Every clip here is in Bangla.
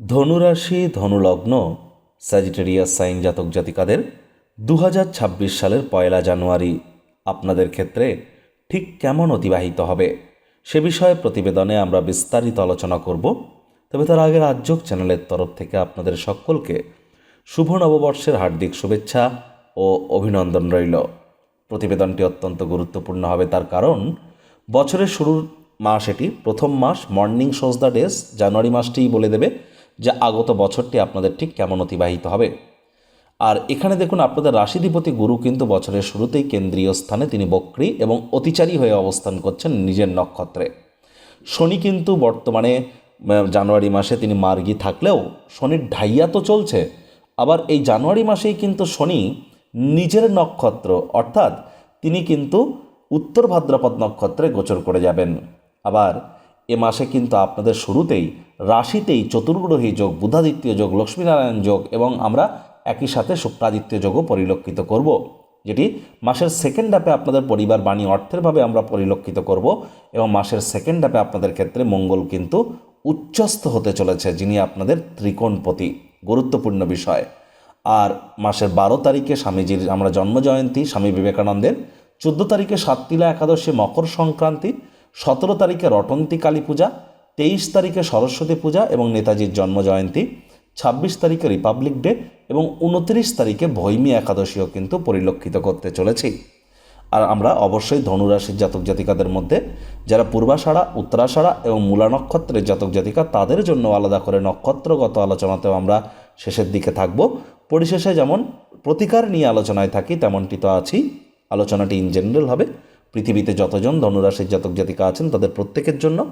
ধনুরাশি, ধনুলগ্ন স্যাজিটেরিয়াস সাইন জাতক জাতিকাদের দু হাজার ছাব্বিশ সালের পয়লা জানুয়ারি আপনাদের ক্ষেত্রে ঠিক কেমন অতিবাহিত হবে? সে বিষয়ে প্রতিবেদনে আমরা বিস্তারিত আলোচনা করব। তবে তার আগে রাজ্যক চ্যানেলের তরফ থেকে আপনাদের সকলকে শুভ নববর্ষের হার্দিক শুভেচ্ছা ও অভিনন্দন রইল। প্রতিবেদনটি অত্যন্ত গুরুত্বপূর্ণ হবে তার কারণ, বছরের শুরুর মাস এটি, প্রথম মাস মর্নিং সোজ দ্য ডেস, জানুয়ারি মাসটিই বলে দেবে। যে আগত বছরটি আপনাদের ঠিক কেমন অতিবাহিত হবে। আর এখানে দেখুন, আপনাদের রাশিধিপতি গুরু কিন্তু বছরের শুরুতেই কেন্দ্রীয় স্থানে তিনি বক্রী এবং অতিচারী হয়ে অবস্থান করছেন নিজের নক্ষত্রে। শনি কিন্তু বর্তমানে জানুয়ারি মাসে তিনি মার্গী থাকলেও শনির ঢাইয়া তো চলছে। আবার এই জানুয়ারি মাসেই কিন্তু শনি নিজের নক্ষত্র, অর্থাৎ তিনি কিন্তু উত্তর ভাদ্রপদ নক্ষত্রে গোচর করে যাবেন। আবার এ মাসে কিন্তু আপনাদের শুরুতেই রাশিতেই চতুর্গ্রহী যোগ, বুধাদিত্য যোগ, লক্ষ্মীনারায়ণ যোগ এবং আমরা একই সাথে শুক্রাদিত্য যোগও পরিলক্ষিত করব, যেটি মাসের সেকেন্ড হাফে আপনাদের পরিবার বাণী অর্থেরভাবে আমরা পরিলক্ষিত করব এবং মাসের সেকেন্ড হাফে আপনাদের ক্ষেত্রে মঙ্গল কিন্তু উচ্চস্থ হতে চলেছে, যিনি আপনাদের ত্রিকোণপতি। গুরুত্বপূর্ণ বিষয়। আর মাসের বারো তারিখে স্বামীজির, আমরা জন্মজয়ন্তী স্বামী বিবেকানন্দের, চোদ্দ তারিখে সাততিলা একাদশী মকর সংক্রান্তি সতেরো তারিখে রটন্তী কালী পূজা, তেইশ তারিখে সরস্বতী পূজা এবং নেতাজির জন্মজয়ন্তী, ছাব্বিশ তারিখে রিপাবলিক ডে এবং উনত্রিশ তারিখে ভৈমী একাদশীও কিন্তু পরিলক্ষিত করতে চলেছি। আর আমরা অবশ্যই ধনুরাশির জাতক জাতিকাদের মধ্যে, যারা পূর্বাষাঢ়া, উত্তরাষাঢ়া এবং মূলা নক্ষত্রের জাতক জাতিকা, তাদের জন্য আলাদা করে নক্ষত্রগত আলোচনাতেও আমরা শেষের দিকে থাকব। পরিশেষে যেমন প্রতিকার নিয়ে আলোচনায় থাকি, তেমনটি তো আছেই। আলোচনাটি ইন জেনারেল হবে। পৃথিবীতে যতজন ধনুরাশির জাতক জাতিকা আছেন তাদের প্রত্যেকের জন্য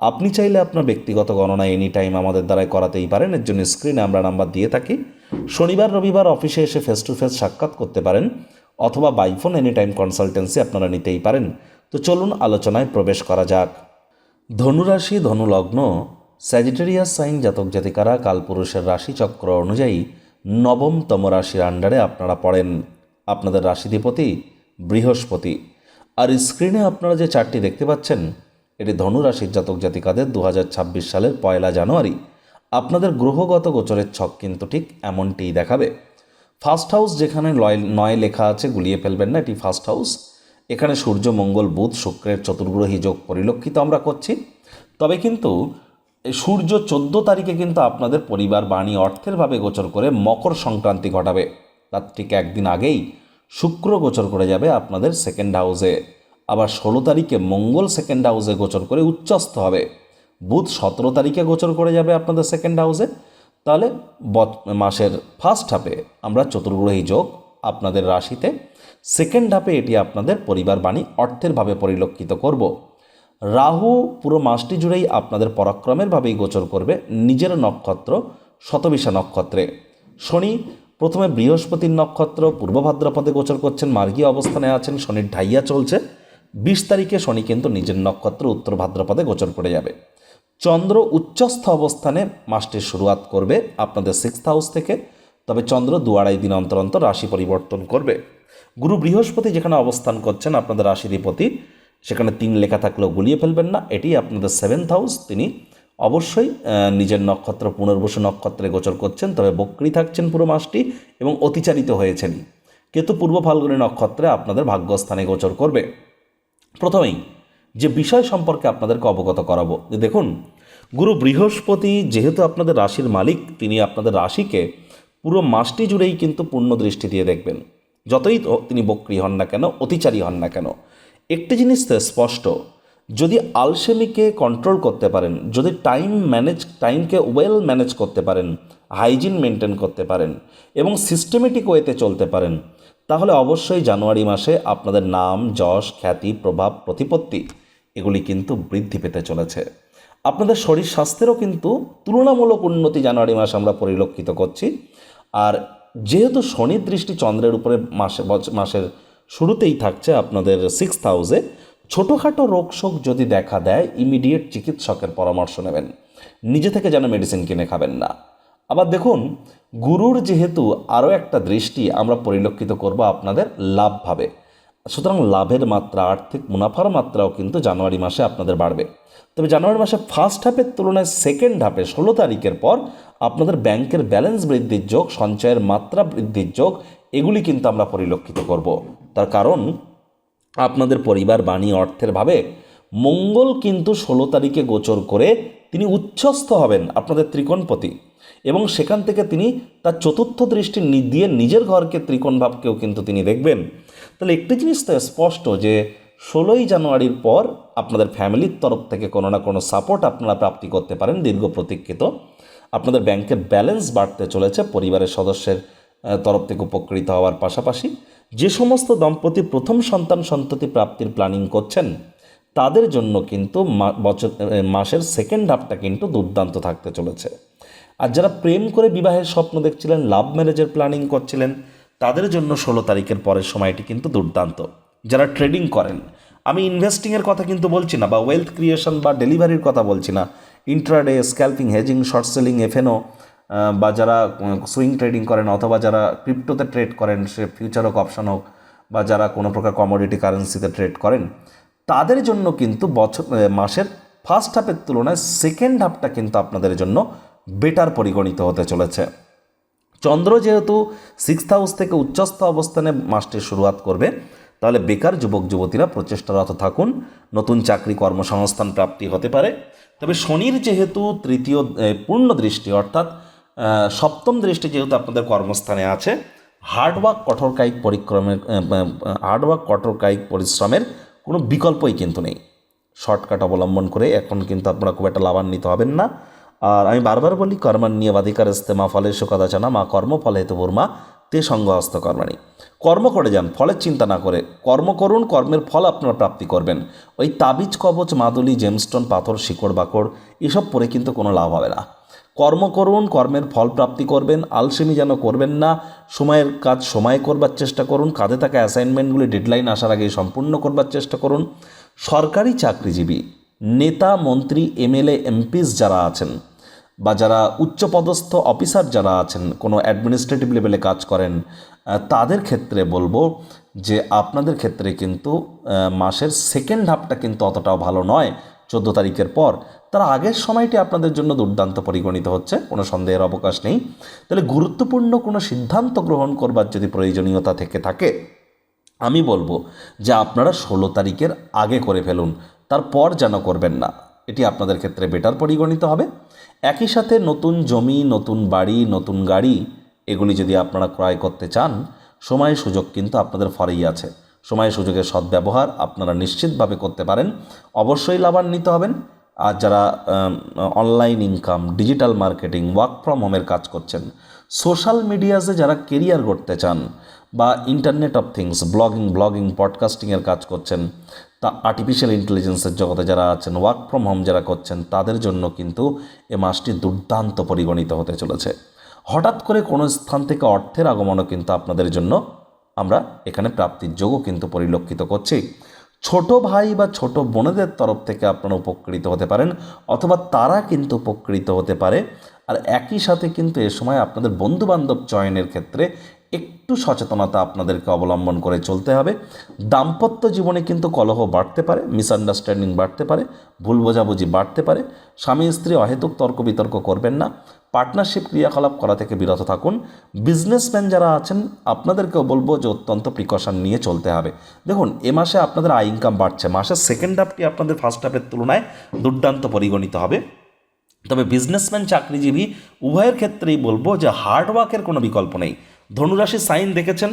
আপনি চাইলে আপনার ব্যক্তিগত গণনা এনি টাইম আমাদের দ্বারাই করাতেই পারেন। এর জন্য স্ক্রিনে আমরা নাম্বার দিয়ে থাকি। শনিবার, রবিবার অফিসে এসে ফেস টু ফেস সাক্ষাৎ করতে পারেন অথবা বাইফোন এনি টাইম কনসালটেন্সি আপনারা নিতেই পারেন। তো চলুন আলোচনায় প্রবেশ করা যাক। ধনুরাশি, ধনুলগ্ন স্যাজিটেরিয়াস সাইন জাতক জাতিকারা, কালপুরুষের রাশিচক্র অনুযায়ী নবমতম রাশির আন্ডারে আপনারা পড়েন। আপনাদের রাশিধিপতি বৃহস্পতি। আর স্ক্রিনে আপনারা যে চারটি দেখতে পাচ্ছেন, এটি ধনুরাশির জাতক জাতিকাদের দু হাজার ছাব্বিশ সালের পয়লা জানুয়ারি। আপনাদের গ্রহগত গোচরের ছক কিন্তু ঠিক এমনটিই দেখাবে। ফার্স্ট হাউস যেখানে নয় লেখা আছে, গুলিয়ে ফেলবেন না, এটি ফার্স্ট হাউস এখানে সূর্য, মঙ্গল, বুধ, শুক্রের চতুর্গ্রহী যোগ পরিলক্ষিত আমরা করছি। তবে কিন্তু সূর্য চোদ্দ তারিখে কিন্তু আপনাদের পরিবার, বাণী, অর্থের ভাবে গোচর করে মকর সংক্রান্তি ঘটাবে। তার ঠিক একদিন আগেই শুক্র গোচর করে যাবে আপনাদের সেকেন্ড হাউসে আবার ষোলো তারিখে মঙ্গল সেকেন্ড হাউসে গোচর করে উচ্চস্থ হবে। বুধ সতেরো তারিখে গোচর করে যাবে আপনাদের সেকেন্ড হাউসে তাহলে বত- মাসের ফার্স্ট হাফে আমরা চতুর্গ্রহী যোগ আপনাদের রাশিতে। সেকেন্ড হাফে এটি আপনাদের পরিবার বাণী অর্থের ভাবে পরিলক্ষিত করব। রাহু পুরো মাসটি জুড়েই আপনাদের পরাক্রমের ভাবেই গোচর করবে নিজের নক্ষত্র শতবিশা নক্ষত্রে। শনি প্রথমে বৃহস্পতির নক্ষত্র, পূর্ব ভাদ্রপদে গোচর করছেন মার্গী অবস্থানে আছেন, শনির ঢাইয়া চলছে। বিশ তারিখে শনি কিন্তু নিজের নক্ষত্র উত্তর ভাদ্রপদে গোচর করে যাবে। চন্দ্র উচ্চস্থ অবস্থানে মাসটির শুরুয়াত করবে আপনাদের সিক্সথ হাউস থেকে। তবে চন্দ্র দু আড়াই দিন অন্তর অন্তর রাশি পরিবর্তন করবে। গুরু বৃহস্পতি যেখানে অবস্থান করছেন, আপনাদের রাশিধিপতি সেখানে তিন লেখা থাকলেও গুলিয়ে ফেলবেন না। এটি আপনাদের সেভেন্থ হাউস তিনি অবশ্যই নিজের নক্ষত্র, পুনর্বসু নক্ষত্রে গোচর করছেন, তবে বক্রি থাকছেন পুরো মাসটি এবং অতিচারিত হয়েছেনই কেতু পূর্ব ফাল্গুনী নক্ষত্রে আপনাদের ভাগ্যস্থানে গোচর করবে। প্রথমেই, যে বিষয় সম্পর্কে আপনাদেরকে অবগত করাবো দেখুন, গুরু বৃহস্পতি যেহেতু আপনাদের রাশির মালিক, তিনি আপনাদের রাশিকে পুরো মাসটি জুড়েই কিন্তু পূর্ণ দৃষ্টি দিয়ে দেখবেন। যতই তিনি বক্রি হন না কেন, অতিচারী হন না কেন, একটি জিনিস স্পষ্ট যদি আলসেমিকে কন্ট্রোল করতে পারেন, যদি টাইম ম্যানেজ টাইমকে ওয়েল ম্যানেজ করতে পারেন হাইজিন মেনটেন করতে পারেন এবং সিস্টেমেটিক ওয়েতে চলতে পারেন, তাহলে অবশ্যই জানুয়ারি মাসে আপনাদের নাম, যশ, খ্যাতি, প্রভাব, প্রতিপত্তি এগুলি কিন্তু বৃদ্ধি পেতে চলেছে। আপনাদের শরীর স্বাস্থ্যেরও কিন্তু তুলনামূলক উন্নতি জানুয়ারি মাসে আমরা পরিলক্ষিত করছি। আর যেহেতু শনির দৃষ্টি চন্দ্রের উপরে মাসে মাসের শুরুতেই থাকছে আপনাদের সিক্স হাউসে ছোটোখাটো রোগ শোক যদি দেখা দেয় ইমিডিয়েট চিকিৎসকের পরামর্শ নেবেন। নিজে থেকে যেন মেডিসিন কিনে খাবেন না। আবার দেখুন, গুরুর যেহেতু আরও একটা দৃষ্টি আমরা পরিলক্ষিত করব আপনাদের লাভভাবে সুতরাং লাভের মাত্রা, আর্থিক মুনাফার মাত্রাও কিন্তু জানুয়ারি মাসে আপনাদের বাড়বে। তবে জানুয়ারি মাসে ফার্স্ট হাফের তুলনায় সেকেন্ড হাফে ষোলো তারিখের পর আপনাদের ব্যাংকের ব্যালেন্স বৃদ্ধির যোগ, সঞ্চয়ের মাত্রা বৃদ্ধির যোগ, এগুলি কিন্তু আমরা পরিলক্ষিত করব। তার কারণ আপনাদের পরিবার বাণী অর্থের ভাবে মঙ্গল কিন্তু ষোলো তারিখে গোচর করে তিনি উচ্ছ্বস্ত হবেন আপনাদের ত্রিকোণপতি। এবং সেখান থেকে তিনি তার চতুর্থ দৃষ্টি দিয়ে নিজের ঘরকে ত্রিকোণ ভাবকেও কিন্তু তিনি দেখবেন। তাহলে একটি জিনিস তো স্পষ্ট যে, ষোলোই জানুয়ারির পর আপনাদের ফ্যামিলির তরফ থেকে কোনো না কোনো সাপোর্ট আপনারা প্রাপ্তি করতে পারেন দীর্ঘ প্রতীক্ষিত। আপনাদের ব্যাংকের ব্যালেন্স বাড়তে চলেছে, পরিবারের সদস্যের তরফ থেকে উপকৃত হওয়ার পাশাপাশি। যে সমস্ত দম্পতি প্রথম সন্তান সন্ততি প্রাপ্তির প্ল্যানিং করছেন, তাদের জন্য কিন্তু বছর মাসের সেকেন্ড হাফটা কিন্তু দুর্দান্ত থাকতে চলেছে। আর যারা প্রেম করে বিবাহের স্বপ্ন দেখছিলেন লাভ ম্যারেজের প্ল্যানিং করছিলেন, তাদের জন্য ষোলো তারিখের পরের সময়টি কিন্তু দুর্দান্ত। যারা ট্রেডিং করেন, আমি ইনভেস্টিংয়ের কথা কিন্তু বলছি না বা ওয়েলথ ক্রিয়েশন বা ডেলিভারির কথা বলছি না। Intraday scalping hedging short selling F and O বা যারা সুইং ট্রেডিং করেন অথবা যারা ক্রিপ্টোতে ট্রেড করেন, সে ফিউচার হোক অপশন হোক, বা যারা কোনো প্রকার কমোডিটি কারেন্সিতে ট্রেড করেন, তাদের জন্য কিন্তু বছর মাসের ফার্স্ট হাফের তুলনায় সেকেন্ড হাফটা কিন্তু আপনাদের জন্য বেটার পরিগণিত হতে চলেছে। চন্দ্র যেহেতু সিক্স হাউস থেকে উচ্চস্থ অবস্থানে মাসটির শুরুয়াত করবে, তাহলে বেকার যুবক যুবতীরা প্রচেষ্টারত থাকুন, নতুন চাকরি কর্মসংস্থান প্রাপ্তি হতে পারে। তবে শনির যেহেতু তৃতীয় পূর্ণ দৃষ্টি, অর্থাৎ সপ্তম দৃষ্টি যেহেতু আপনাদের কর্মস্থানে আছে হার্ডওয়ার্ক কঠোর কায়িক পরিক্রমের হার্ডওয়ার্ক কঠোর কায়িক পরিশ্রমের কোনো বিকল্পই কিন্তু নেই। শর্টকাট অবলম্বন করে এখন কিন্তু আপনারা খুব একটা লাভান্বিত হবেন না। আর আমি বারবার বলি কর্মান্নিয় বাধিকার ইস্তেমা ফলের সুকদাচনা মা কর্মফল বর্মা, তে সঙ্গ হস্ত কর্মাণী। কর্ম করে যান, ফলের চিন্তা না করে। কর্ম করুন, কর্মের ফল আপনারা প্রাপ্তি করবেন। ওই তাবিজ, কবচ, মাদুলি জেমস্টোন পাথর, শিকড়, বাকড়, এসব পরে কিন্তু কোনো লাভ হবে না। কর্ম করুন, কর্মের ফল প্রাপ্তি করবেন, আলসেমি যেন করবেন না, সময়ের কাজ সময় করবার চেষ্টা করুন, কাঁধে থাকা অ্যাসাইনমেন্টগুলি ডেডলাইন আসার আগে সম্পূর্ণ করবার চেষ্টা করুন। সরকারি চাকরিজীবী, নেতা, মন্ত্রী, এমএলএ, এমপিস যারা আছেন বা যারা উচ্চপদস্থ অফিসার যারা আছেন, কোনো অ্যাডমিনিস্ট্রেটিভ লেভেলে কাজ করেন তাদের ক্ষেত্রে বলব যে আপনাদের ক্ষেত্রে কিন্তু মাসের সেকেন্ড হাফটা কিন্তু অতটাও ভালো নয়। চোদ্দ তারিখের পর, তার আগের সময়টি আপনাদের জন্য দুর্দান্ত পরিগণিত হচ্ছে, কোনো সন্দেহের অবকাশ নেই। তাহলে গুরুত্বপূর্ণ কোনো সিদ্ধান্ত গ্রহণ করবার যদি প্রয়োজনীয়তা থেকে থাকে, আমি বলব যে আপনারা ষোলো তারিখের আগে করে ফেলুন, তারপর যেন করবেন না। এটি আপনাদের ক্ষেত্রে বেটার পরিগণিত হবে। একই সাথে নতুন জমি, নতুন বাড়ি, নতুন গাড়ি, এগুলি যদি আপনারা ক্রয় করতে চান সময় সুযোগ কিন্তু আপনাদের ফরেই আছে। সময় সুযোগের সদ্ব্যবহার আপনারা নিশ্চিতভাবে করতে পারেন। অবশ্যই লাভান্বিত হবেন। আর যারা online income digital marketing work from হোমের কাজ করছেন সোশ্যাল মিডিয়াসে যারা কেরিয়ার করতে চান বা internet of things blogging blogging পডকাস্টিংয়ের কাজ করছেন, তা আর্টিফিশিয়াল ইন্টেলিজেন্সের জগতে যারা আছেন ওয়ার্ক ফ্রম হোম যারা করছেন, তাদের জন্য কিন্তু এ মাসটি দুর্দান্ত পরিগণিত হতে চলেছে। হঠাৎ করে কোনো স্থান থেকে অর্থের আগমনও কিন্তু আপনাদের জন্য আমরা এখানে প্রাপ্তির যোগও কিন্তু পরিলক্ষিত করছি। ছোট ভাই বা ছোট বোনেদের তরফ থেকে আপনারা উপকৃত হতে পারেন, অথবা তারা কিন্তু উপকৃত হতে পারে। আর একই সাথে কিন্তু এ সময় আপনাদের বন্ধুবান্ধব চয়নের ক্ষেত্রে একটু সচেতনতা আপনাদেরকে অবলম্বন করে চলতে হবে। দাম্পত্য জীবনে কিন্তু কলহ বাড়তে পারে মিসআন্ডারস্ট্যান্ডিং বাড়তে পারে, ভুল বোঝাবুঝি বাড়তে পারে। স্বামী, স্ত্রী অহেতুক তর্ক বিতর্ক করবেন না। পার্টনারশিপ ক্রিয়াকলাপ করা থেকে বিরত থাকুন। বিজনেসম্যান যারা আছেন, আপনাদেরকেও বলব যে অত্যন্ত প্রিকশন নিয়ে চলতে হবে। দেখুন, এ মাসে আপনাদের আয় ইনকাম বাড়ছে। মাসের সেকেন্ড হাফটি আপনাদের ফার্স্ট হাফের তুলনায় দুর্দান্ত পরিগণিত হবে। তবে বিজনেসম্যান চাকরিজীবী উভয়ের ক্ষেত্রেই বলব যে হার্ডওয়ার্কের কোনো বিকল্প নেই। ধনুরাশি সাইন দেখেছেন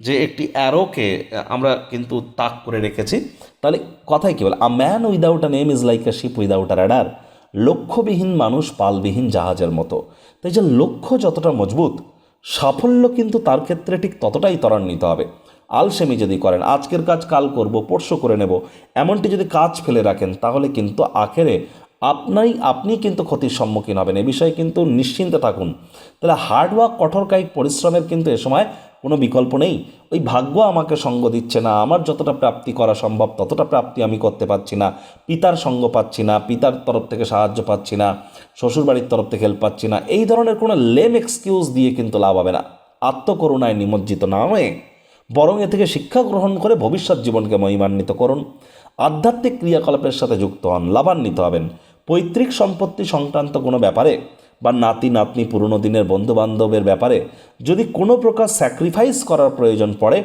যে একটি অ্যারোকে আমরা কিন্তু তাক করে রেখেছি। তাহলে কথাই কী বলে? A man without a name is like a ship without a rudder লক্ষ্যবিহীন মানুষ পালবিহীন জাহাজের মতো। তাই যে লক্ষ্য যতটা মজবুত, সাফল্য কিন্তু তার ক্ষেত্রে ঠিক ততটাই ত্বরান্বিত হবে। আলসেমি যদি করেন, আজকের কাজ কাল করব, পরশু করে নেব। এমনটি যদি কাজ ফেলে রাখেন, তাহলে কিন্তু আখেরে আপনাই আপনি কিন্তু ক্ষতির সম্মুখীন হবেন। এ বিষয়ে কিন্তু নিশ্চিন্তে থাকুন। তাহলে হার্ডওয়ার্ক কঠোর কায়িক পরিশ্রমের কিন্তু এ সময় কোনো বিকল্প নেই। ওই ভাগ্য আমাকে সঙ্গ দিচ্ছে না, আমার যতটা প্রাপ্তি করা সম্ভব ততটা প্রাপ্তি আমি করতে পারছি না, পিতার সঙ্গ পাচ্ছি না, পিতার তরফ থেকে সাহায্য পাচ্ছি না, শ্বশুরবাড়ির তরফ থেকে হেল্প পাচ্ছি না, এই ধরনের কোনো লেম এক্সকিউজ দিয়ে কিন্তু লাভ হবে না। আত্মকরুণায় নিমজ্জিত না হয়ে বরং এ থেকে শিক্ষা গ্রহণ করে ভবিষ্যৎ জীবনকে মহিমান্বিত করুন। আধ্যাত্মিক ক্রিয়াকলাপের সাথে যুক্ত হন, লাভান্বিত হবেন। পৈতৃক সম্পত্তি সংক্রান্ত কোনো ব্যাপারে বা নাতি, নাতনি, পুরনো দিনের বন্ধু বান্ধবের ব্যাপারে যদি কোনো প্রকার স্যাক্রিফাইস করার প্রয়োজন পড়ে,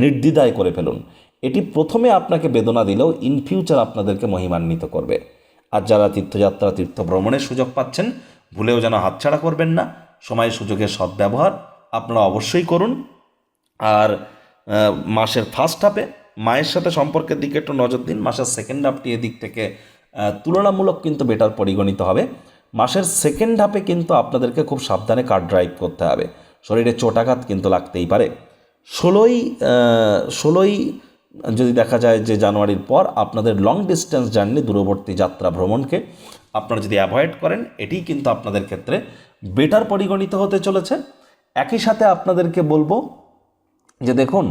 নির্দ্বিধায় করে ফেলুন। এটি প্রথমে আপনাকে বেদনা দিলেও ইন ফিউচার আপনাদেরকে মহিমান্বিত করবে। আর যারা তীর্থযাত্রা, তীর্থ ভ্রমণের সুযোগ পাচ্ছেন, ভুলেও যেন হাতছাড়া করবেন না। সময় সুযোগের সদ্ব্যবহার আপনারা অবশ্যই করুন। আর মাসের ফার্স্ট হাফে মায়ের সাথে সম্পর্কের দিকে একটু নজর দিন। মাসের সেকেন্ড হাফটি এদিক থেকে তুলনামূলক কিন্তু বেটার পরিগণিত হবে। মাসের সেকেন্ড হাফে কিন্তু আপনাদেরকে খুব সাবধানে কার ড্রাইভ করতে হবে। শরীরে চোটাঘাত কিন্তু লাগতেই পারে। ষোলোই ষোলোই যদি দেখা যায় যে জানুয়ারির পর আপনাদের লং ডিস্টেন্স জার্নি দূরবর্তী যাত্রা ভ্রমণকে আপনারা যদি অ্যাভয়েড করেন, এটিই কিন্তু আপনাদের ক্ষেত্রে বেটার পরিগণিত হতে চলেছে। একই সাথে আপনাদেরকে বলব যে দেখুন,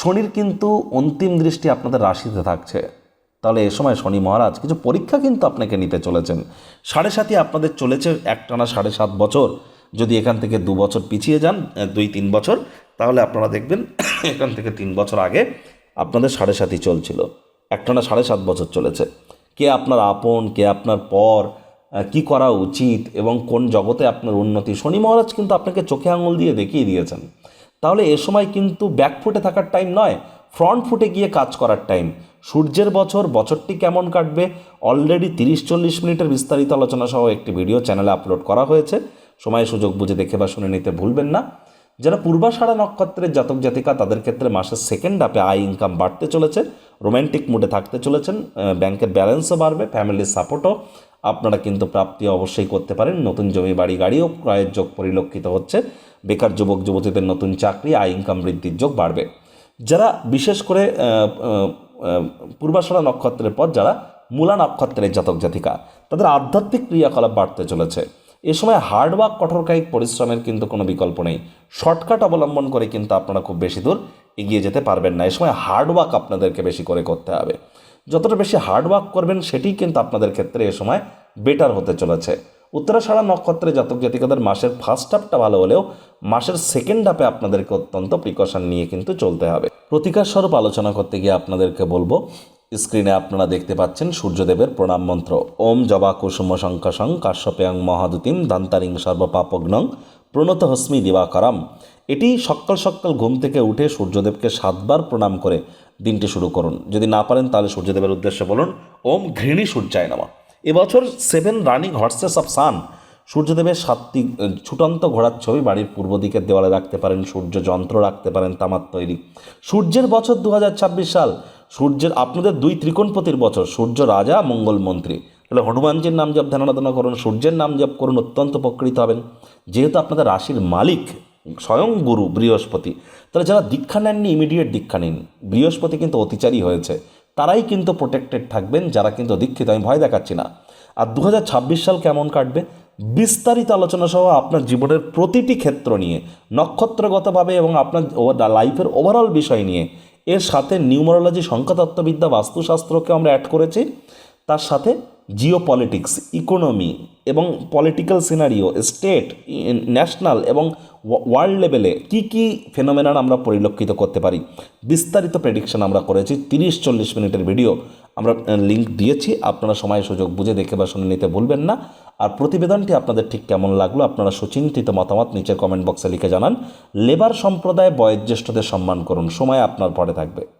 শনির কিন্তু অন্তিম দৃষ্টি আপনাদের রাশিতে থাকছে। তাহলে এ সময় শনি মহারাজ কিছু পরীক্ষা কিন্তু আপনাকে নিতে চলেছেন। সাড়ে সাতই আপনাদের চলেছে একটানা সাড়ে সাত বছর। যদি এখান থেকে দু বছর পিছিয়ে যান দুই তিন বছর, তাহলে আপনারা দেখবেন এখান থেকে তিন বছর আগে আপনাদের সাড়ে সাতই চলছিল। একটানা সাড়ে সাত বছর চলেছে। কে আপনার আপন, কে আপনার পর কি করা উচিত এবং কোন জগতে আপনার উন্নতি? শনি মহারাজ কিন্তু আপনাকে চোখে আঙুল দিয়ে দেখিয়ে দিয়েছেন। তাহলে এ সময় কিন্তু ব্যাকফুটে থাকার টাইম নয় ফ্রন্ট ফুটে গিয়ে কাজ করার টাইম। সূর্যের বছর, বছরটি কেমন কাটবে? অলরেডি তিরিশ চল্লিশ মিনিটের বিস্তারিত আলোচনা সহ একটি ভিডিও চ্যানেলে আপলোড করা হয়েছে। সময়, সুযোগ বুঝে দেখে বা শুনে নিতে ভুলবেন না। যারা পূর্বাষাঢ়া নক্ষত্রের জাতক জাতিকা তাদের ক্ষেত্রে মাসের সেকেন্ড হাফে আয় ইনকাম বাড়তে চলেছে রোম্যান্টিক মুডে থাকতে চলেছেন ব্যাংকের ব্যালেন্সও বাড়বে ফ্যামিলির সাপোর্টও আপনারা কিন্তু প্রাপ্তি অবশ্যই করতে পারেন। নতুন জমি, বাড়ি, গাড়িও ক্রয়ের যোগ পরিলক্ষিত হচ্ছে। বেকার যুবক, যুবতীদের নতুন চাকরি, আয় ইনকাম বৃদ্ধির যোগ বাড়বে। যারা বিশেষ করে পূর্বাষাঢ়া নক্ষত্রের পর যারা মূলা নক্ষত্রের জাতক জাতিকা, তাদের আধ্যাত্মিক ক্রিয়াকলাপ বাড়তে চলেছে। এ সময় হার্ডওয়ার্ক কঠোর কায়িক পরিশ্রমের কিন্তু কোনো বিকল্প নেই। শর্টকাট অবলম্বন করে কিন্তু আপনারা খুব বেশি দূর এগিয়ে যেতে পারবেন না। এ সময় হার্ডওয়ার্ক আপনাদেরকে বেশি করে করতে হবে। যতটা বেশি হার্ডওয়ার্ক করবেন, সেটিই কিন্তু আপনাদের ক্ষেত্রে এ সময় বেটার হতে চলেছে। উত্তরাষাঢ়া নক্ষত্রে জাতক জাতিকাদের মাসের ফার্স্ট হাফটা ভালো হলেও, মাসের সেকেন্ড হাফে আপনাদেরকে অত্যন্ত প্রিকশন নিয়ে কিন্তু চলতে হবে। প্রতিকার স্বরূপ আলোচনা করতে গিয়ে আপনাদেরকে বলব, স্ক্রিনে আপনারা দেখতে পাচ্ছেন সূর্যদেবের প্রণাম মন্ত্র। ওম জবা কুসুম শঙ্কাশং কাশ্যপেয়ং মহাদুতিম দান্তারিং সর্বপাপগ্নং প্রণত হস্মি দিবাকরাম। এটি সকাল সকাল ঘুম থেকে উঠে সূর্যদেবকে সাতবার প্রণাম করে দিনটি শুরু করুন। যদি না পারেন তাহলে সূর্যদেবের উদ্দেশ্যে বলুন, ওম ঘৃণী সূর্যায় নামা। এবছর seven running horses of sun সূর্যদেবের সাতটি ছুটন্ত ঘোড়ার ছবি বাড়ির পূর্ব দিকের দেওয়ালে রাখতে পারেন, সূর্য যন্ত্র রাখতে পারেন, তামার তৈরি। সূর্যের বছর দু হাজার ছাব্বিশ সাল, সূর্যের, আপনাদের দুই ত্রিকোণপতির বছর, সূর্য রাজা, মঙ্গল মন্ত্রী। তাহলে হনুমানজির নাম জপ ধ্যান আরাধনা করুন, সূর্যের নাম জপ করুন, অত্যন্ত উপকৃত হবেন। যেহেতু আপনাদের রাশির মালিক স্বয়ং গুরু, বৃহস্পতি, তাহলে যারা দীক্ষা নেননি ইমিডিয়েট দীক্ষা নিন। বৃহস্পতি কিন্তু অতিচারী হয়েছে। তারাই কিন্তু প্রোটেক্টেড থাকবেন, যারা কিন্তু দীক্ষিত, আমি ভয় দেখাচ্ছি না। আর দু হাজার ছাব্বিশ সাল কেমন কাটবে? বিস্তারিত আলোচনা সহ আপনার জীবনের প্রতিটি ক্ষেত্র নিয়ে, নক্ষত্রগতভাবে এবং আপনার লাইফের ওভারঅল বিষয় নিয়ে। এর সাথে নিউমারোলজি, সংখ্যাতত্ত্ববিদ্যা বাস্তুশাস্ত্রকে আমরা অ্যাড করেছি। তার সাথে জিও পলিটিক্স ইকোনমি এবং পলিটিক্যাল সিনারিও স্টেট ন্যাশনাল এবং ওয়ার্ল্ড লেভেলে কি কি ফেনোমেনান আমরা পরিলক্ষিত করতে পারি। বিস্তারিত প্রেডিকশন আমরা করেছি, তিরিশ চল্লিশ মিনিটের ভিডিও আমরা লিঙ্ক দিয়েছি। আপনারা সময় সুযোগ বুঝে দেখে বা শুনে নিতে ভুলবেন না। আর প্রতিবেদনটি আপনাদের ঠিক কেমন লাগল আপনারা সুচিন্তিত মতামত নিচে কমেন্ট বক্সে লিখে জানান। লেবার সম্প্রদায় বয়োজ্যেষ্ঠদের সম্মান করুন। সময় আপনার পরে থাকবে।